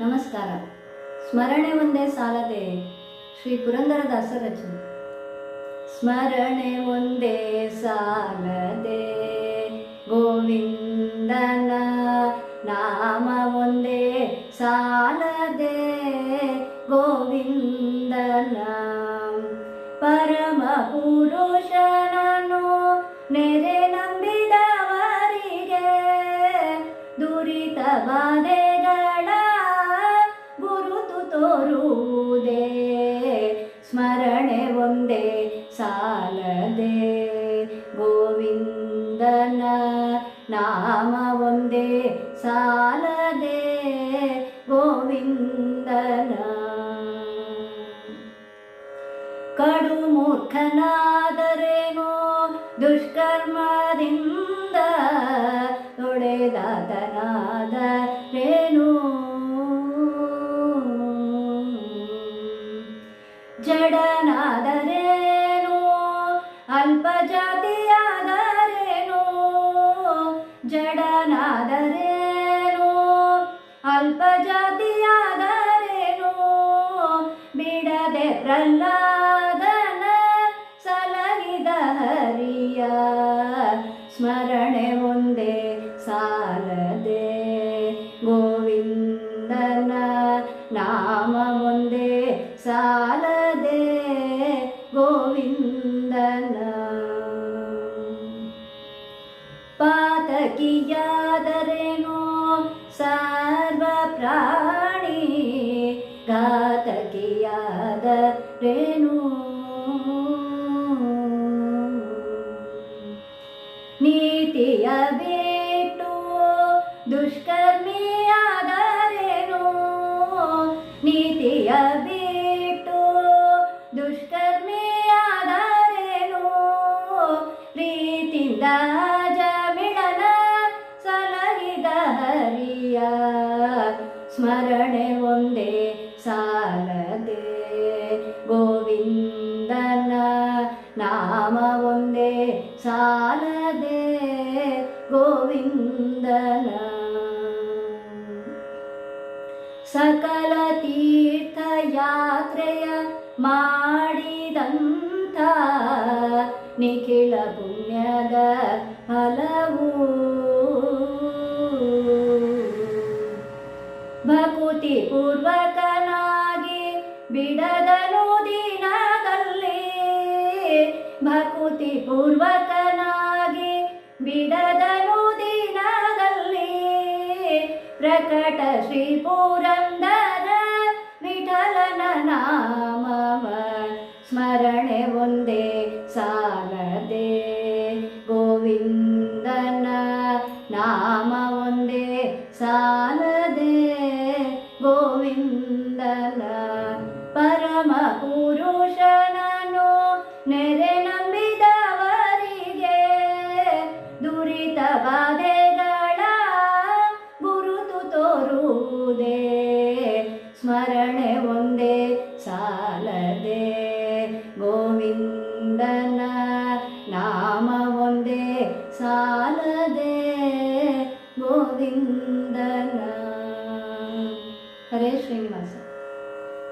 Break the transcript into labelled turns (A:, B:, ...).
A: ನಮಸ್ಕಾರ ಸ್ಮರಣೆ ಒಂದೇ ಸಾಲದೆ ಶ್ರೀ ಪುರಂದರದಾಸ ರಚನೆ ಸ್ಮರಣೆ ಒಂದೇ ಸಾಲದೆ ಗೋವಿಂದನ ನಾಮ ಒಂದೇ ಸಾಲದೆ ಗೋವಿಂದನ ಪರಮ ಪುರುಷನನು ನೆರೆ ತೋರುವುದೇ ಸ್ಮರಣೆ ಒಂದೇ ಸಾಲದೆ ಗೋವಿಂದನ ನಾಮ ಒಂದೇ ಸಾಲದೆ ಗೋವಿಂದನ ಕಡು ಮೂರ್ಖನಾದರೇನೋ ದುಷ್ಕರ್ಮದಿಂದ ಜಡನಾದರೇನು, ಅಲ್ಪಜಾತಿಯಾದರೇನು ಜಡನಾದರೇನು, ಅಲ್ಪಜಾತಿಯಾದರೇನು ಬಿಡದೆ ಪ್ರಹ್ಲಾದನ ಸಲಹಿದ ಹರಿಯ ಸ್ಮರಣೆ ಒಂದೇ ಸಾಲದೆ. ಗೋವಿಂದನ ನಾಮ ಒಂದೇ ಸಾಲದೆ ಪಾತಕಿಯಾದರೇನೋ ಸರ್ವ ಪ್ರಾಣಿ ಘಾತಕಿಯಾದರೇನು. ನೀತಿಯ ಹರಿಯ ಸ್ಮರಣೆ ಒಂದೇ ಸಾಲದೆ. ಗೋವಿಂದನ ನಾಮ ಒಂದೇ ಸಾಲದೆ. ಗೋವಿಂದನ ಸಕಲ ತೀರ್ಥಯಾತ್ರೆಯ ಮಾಡಿದಂತ ನಿಖಿಲ ಪುಣ್ಯದ ಭಕುತಿ ಪೂರ್ವಕನಾಗಿ ಬಿಡದನು ದಿನದಲ್ಲಿ ಭಕುತಿ ಪೂರ್ವಕನಾಗಿ ಬಿಡದನು ದಿನದಲ್ಲಿ ಪ್ರಕಟ ಶ್ರೀ ಪುರಂದರ ವಿಠಲನ ನಾಮವ ಸ್ಮರಣೆ ಒಂದೇ ಸಾಗದೆ ಗೋವಿಂದನ ನಾಮ ಒಂದೇ ಸಾಲದೆ ಉಡನ ನಾಮ ಒಂದೇ ಸಾಲದೆ ಗೋವಿಂದ